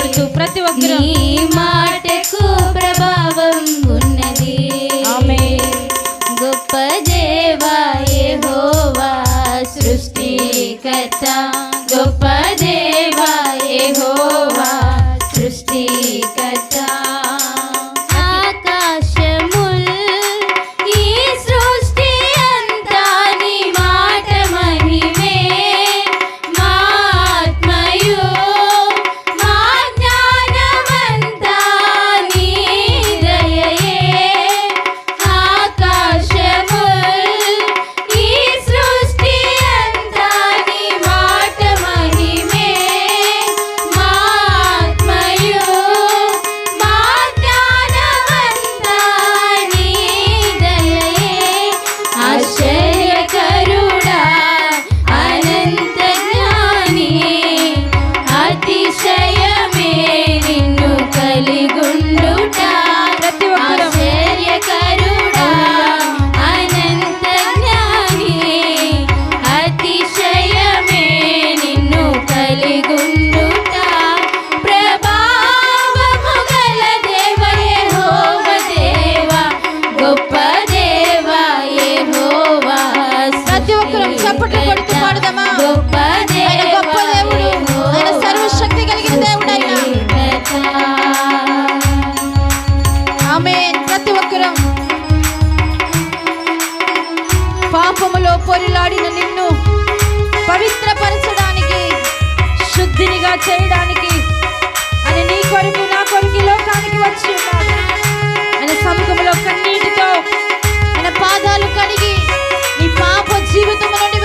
కొడుచు ప్రతి ఒక్కరూ. చేయడానికి ఆయన నీ కొరకు నా కొరకు లోకానికి వచ్చి ఉన్నాడు. ఆయన సముఖంలో కన్నీటితో పాదాలు కడిగి నీ పాప జీవితం నుండి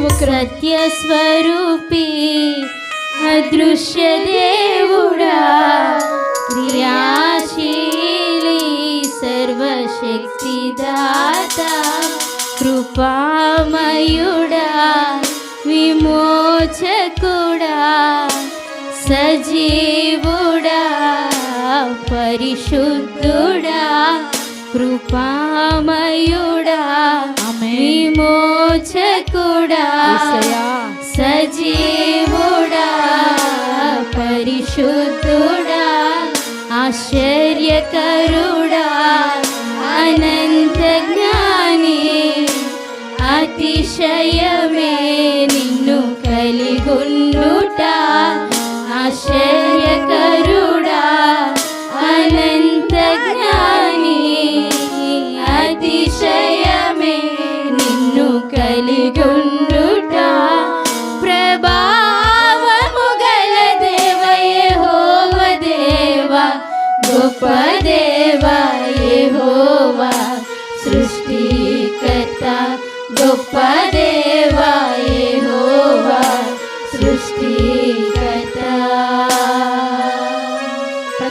ప్రతి ఒక్కరు సత్య స్వరూపి అదృశ్య దేవుడా క్రియాశీలి సర్వశక్తిదాత కృపామయుడా విమోచకుడా సజీవుడా పరిశుద్ధుడా కృపామయుడా విమోచకుడా. సజీవుడా పరిశుద్ధుడా ఆశ్చర్యకరుడా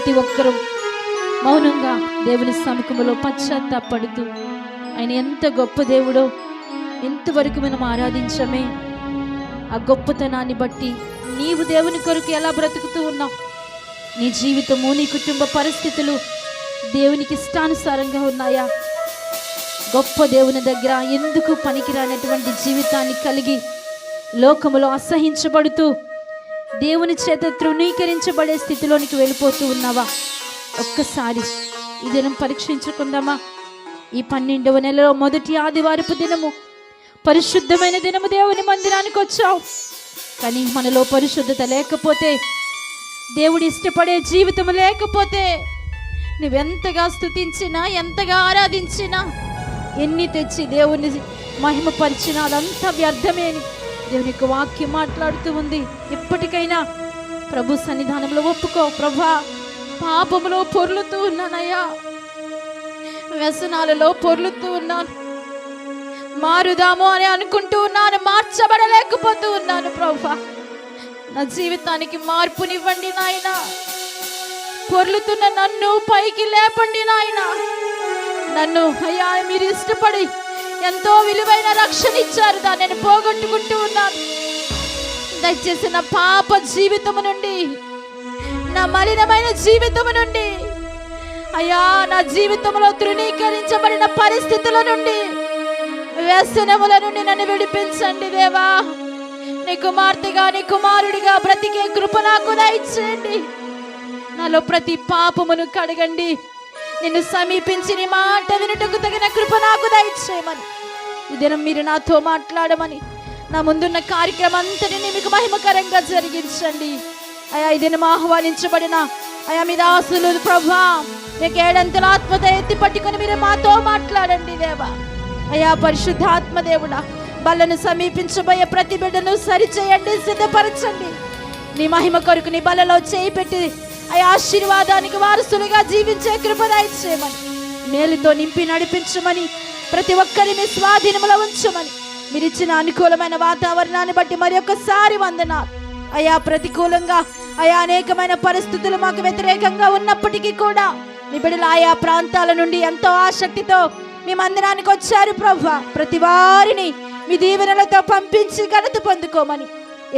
ప్రతి ఒక్కరూ మౌనంగా దేవుని సముఖంలో పశ్చాత్తాపడుతూ ఆయన ఎంత గొప్ప దేవుడో ఎంతవరకు మనం ఆరాధించమే. ఆ గొప్పతనాన్ని బట్టి నీవు దేవుని కొరకు ఎలా బ్రతుకుతూ ఉన్నావు? నీ జీవితము నీ కుటుంబ పరిస్థితులు దేవునికి ఇష్టానుసారంగా ఉన్నాయా? గొప్ప దేవుని దగ్గర ఎందుకు పనికిరానటువంటి జీవితాన్ని కలిగి లోకములో అసహించబడుతూ దేవుని చేత తృణీకరించబడే స్థితిలోనికి వెళ్ళిపోతూ ఉన్నావా? ఒక్కసారి ఈ దినం పరీక్షించుకుందామా? ఈ పన్నెండవ నెలలో మొదటి ఆదివారపు దినము. పరిశుద్ధమైన దినము దేవుని మందిరానికి వచ్చావు. కానీ మనలో పరిశుద్ధత లేకపోతే దేవుడు ఇష్టపడే జీవితం లేకపోతే నువ్వెంతగా స్థుతించినా ఎంతగా ఆరాధించినా ఎన్ని తెచ్చి దేవుని మహిమపరిచినా అదంతా వ్యర్థమేని. దేవుని యొక్క వాక్యం మాట్లాడుతూ ఉంది. ఇప్పటికైనా ప్రభు సన్నిధానంలో ఒప్పుకో ప్రభా. పాపములో పొర్లుతూ ఉన్నానయ్యా. వ్యసనాలలో పొర్లుతూ ఉన్నాను. మారుదాము అని అనుకుంటూ ఉన్నాను. మార్చబడలేకపోతూ ఉన్నాను ప్రభా. నా జీవితానికి మార్పునివ్వండి నాయనా. పొర్లుతున్న నన్ను పైకి లేపండి నాయనా. నన్ను అయ్యా మీరు ఇష్టపడి ఎంతో విలువైన రక్షణ ఇచ్చారు దాన్ని. నేను పోగొట్టుకుంటూ ఉన్నాను. దయచేసి నా పాప జీవితము నుండి నా మలినమైన జీవితము నుండి అయ్యా నా జీవితంలో తృణీకరించబడిన పరిస్థితుల నుండి వ్యసనముల నుండి నన్ను విడిపించండి దేవా. నీ కుమార్తెగా నీ కుమారుడిగా బ్రతికే కృప నాకు దయచేయండి. నాలో ప్రతి పాపమును కడగండి. నిన్ను సమీపించి నీ మాట వినుటకు తగిన కృప నాకు దయచేయమని. ఈ దినం మీరు నాతో మాట్లాడమని నా ముందున్న కార్యక్రమం అంతటిని మీకు మహిమకరంగా జరిగించండి. అయా ఈ దినం ఆహ్వానించబడిన అయా మీ దాసులు ప్రభా మీకు ఏడంతల ఆత్మత ఎత్తి పట్టుకుని మీరు మాతో మాట్లాడండి దేవా. అయా పరిశుద్ధాత్మ దేవుడా బలను సమీపించబోయే ప్రతి బిడ్డను సరిచేయండి సిద్ధపరచండి. నీ మహిమ కొరకు నీ బలలో చేయి పెట్టి ఆ ఆశీర్వాదానికి వారసులుగా జీవించే కృప దయచేయమని మేలుతో నింపి నడిపించమని ప్రతి ఒక్కరి మీ స్వాధీనములో ఉంచమని మీరు ఇచ్చిన అనుకూలమైన వాతావరణాన్ని బట్టి మరి ఒక్కసారి వందనాలు. అయా ప్రతికూలంగా అయా అనేకమైన పరిస్థితులు మాకు వ్యతిరేకంగా ఉన్నప్పటికీ కూడా మీ బిడ్డలు ఆయా ప్రాంతాల నుండి ఎంతో ఆసక్తితో మీ మందిరానికి వచ్చారు ప్రభు. ప్రతి వారిని మీ దీవెనలతో పంపించి ఘనత పొందుకోమని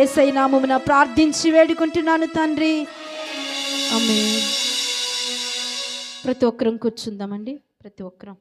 ఏసై నామమున ప్రార్థించి వేడుకుంటున్నాను తండ్రి. ప్రతి ఒక్కరం కూర్చుందామండి. ప్రతి ఒక్కరం.